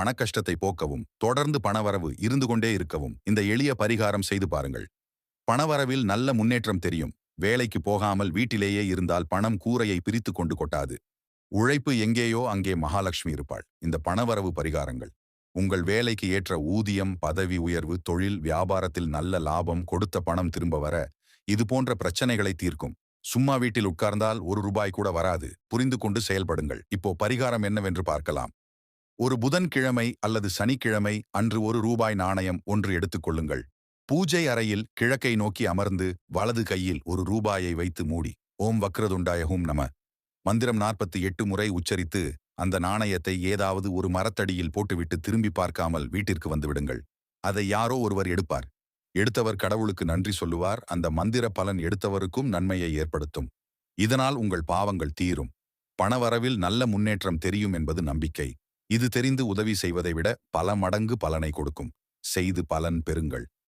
பணக்கஷ்டத்தை போக்கவும் தொடர்ந்து பணவரவு இருந்து கொண்டே இருக்கவும் இந்த எளிய பரிகாரம் செய்து பாருங்கள். பணவரவில் நல்ல முன்னேற்றம் தெரியும். வேலைக்கு போகாமல் வீட்டிலேயே இருந்தால் பணம் கூரையை பிரித்து கொண்டு கொட்டாது. உழைப்பு எங்கேயோ அங்கே மகாலட்சுமி இருப்பாள். இந்த பணவரவு பரிகாரங்கள். உங்கள் வேலைக்கு ஏற்ற ஊதியம் பதவி உயர்வு தொழில் வியாபாரத்தில் நல்ல லாபம் கொடுத்த பணம் திரும்ப வர இது போன்ற பிரச்சனைகளை தீர்க்கும். சும்மா வீட்டில் உட்கார்ந்தால் ஒரு ரூபாய் கூட வராது. புரிந்து கொண்டு செயல்படுங்கள். இப்போ பரிகாரம் என்னவென்று பார்க்கலாம். ஒரு புதன்கிழமை அல்லது சனிக்கிழமை அன்று ஒரு ரூபாய் நாணயம் ஒன்று எடுத்துக்கொள்ளுங்கள் பூஜை அறையில் கிழக்கை நோக்கி அமர்ந்து வலது கையில் ஒரு ரூபாயை வைத்து மூடி ஓம் வக்ரதுண்டாய ஹூம் நம. மந்திரம் நாற்பத்தி எட்டு முறை உச்சரித்து அந்த நாணயத்தை ஏதாவது ஒரு மரத்தடியில் போட்டுவிட்டு திரும்பி பார்க்காமல் வீட்டிற்கு வந்துவிடுங்கள் அதை யாரோ ஒருவர் எடுப்பார். எடுத்தவர் கடவுளுக்கு நன்றி சொல்லுவார். அந்த மந்திர பலன் எடுத்தவருக்கும் நன்மையை ஏற்படுத்தும். இதனால் உங்கள் பாவங்கள் தீரும். பணவரவில் நல்ல முன்னேற்றம் தெரியும் என்பது நம்பிக்கை. இது தெரிந்து உதவி செய்வதை விட பல மடங்கு பலனை கொடுக்கும். செய்து பலன் பெறுங்கள்.